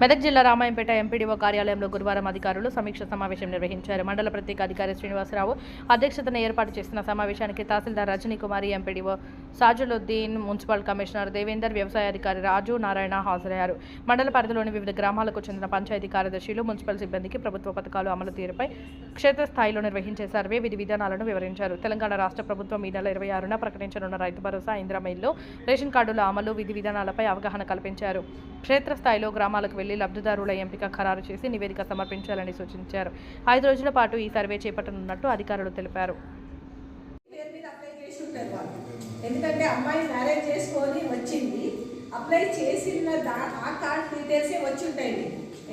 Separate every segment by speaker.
Speaker 1: మెదక్ జిల్లా రామాయంపేట ఎంపీడీఓ కార్యాలయంలో గురువారం అధికారులు సమీక్ష సమావేశం నిర్వహించారు. మండల ప్రత్యేక అధికారి శ్రీనివాసరావు అధ్యక్షతన ఏర్పాటు చేసిన సమావేశానికి tahsildar Rajani Kumari MPDO Sajuluddin municipal commissioner Devender వ్యవసాయ అధికారి రాజు నారాయణ హాజరయ్యారు. మండల పరిధిలోని వివిధ గ్రామాలకు చెందిన పంచాయతీ కార్యదర్శులు మున్సిపల్ సిబ్బందికి ప్రభుత్వ పథకాలు అమలు తీరుపై క్షేత్రస్థాయిలో నిర్వహించే సర్వే విధి విధానాలను వివరించారు. తెలంగాణ రాష్ట్ర ప్రభుత్వం ఈ నెల ఇరవై ఆరున ప్రకటించనున్న రైతు భరోసా ఇంద్రమైల్లో రేషన్ కార్డుల అమలు విధి విధానాలపై అవగాహన కల్పించారు. క్షేత్రస్థాయిలో గ్రామాలకు వెళ్ళి లబ్ధిదారుల ఎంపిక ఖరారు చేసి నివేదిక సమర్పించాలని సూచించారు. ఐదు రోజుల పాటు ఈ సర్వే చేపట్టనున్నట్టు అధికారులు తెలిపారు.
Speaker 2: ఎందుకంటే అమ్మాయి మ్యారేజ్ చేసుకొని వచ్చింది. అప్లై చేసిన దా ఆ కార్డ్ డీటెయిల్సే వచ్చి ఉంటాయి.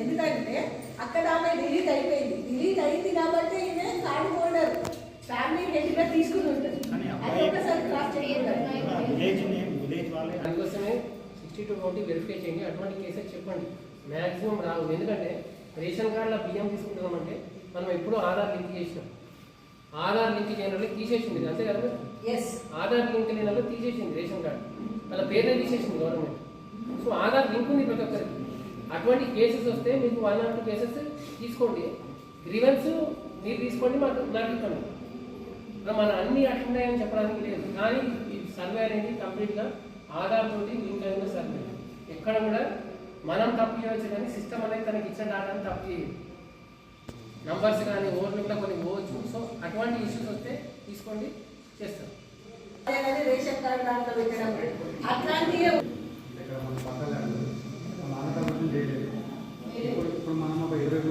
Speaker 2: ఎందుకంటే అక్కడ ఆమె డిలీట్ అయిపోయింది. డిలీట్ అయింది కాబట్టి ఈమె కార్డు హోల్డర్. ఫ్యామిలీ హెడ్గా తీసుకుని ఉంటుంది. అది ఒకసారి క్రాస్
Speaker 3: అందుకోసమే సిక్స్టీ టు వెరిఫై చేయండి. అటువంటి కేసెస్ చెప్పండి. మ్యాక్సిమం రావు ఎందుకంటే రేషన్ కార్డులో బియ్యం తీసుకుంటున్నామంటే మనం ఎప్పుడూ ఆధార్ లింక్ చేసినాం. ఆధార్ లింక్ చేయడం వల్ల తీసేసింది. అంతే కదా
Speaker 2: ఎస్
Speaker 3: ఆధార్ లింక్ లేని వాళ్ళు తీసేసింది రేషన్ కార్డు. వాళ్ళ పేర్లే తీసేసింది గవర్నమెంట్. సో ఆధార్ లింక్ ఉంది ప్రతి ఒక్కరికి. అటువంటి కేసెస్ వస్తే మీకు వన్ ఆర్ టూ కేసెస్ తీసుకోండి. గ్రీవెన్స్ మీరు తీసుకోండి మాకు నాకు ఇవ్వండి. మన అన్ని అట్లున్నాయని చెప్పడానికి లేదు. కానీ ఈ సర్వే అనేది కంప్లీట్గా ఆధార్ తోటి లింక్ అయిన సర్వే. ఎక్కడ కూడా మనం తప్పు చేయవచ్చు కానీ సిస్టమ్ అనేది తనకి ఇచ్చిన డాటాని తప్పు చేయదు. నంబర్స్ కానీ ఓవర్లు కూడా కొన్ని పోవచ్చు. సో అటువంటి ఇష్యూస్ వస్తే తీసుకోండి చేస్తాం.
Speaker 2: రేషన్ దాంట్లో అట్లాంటి
Speaker 4: ఇప్పుడు మనం ఒక ఇరవై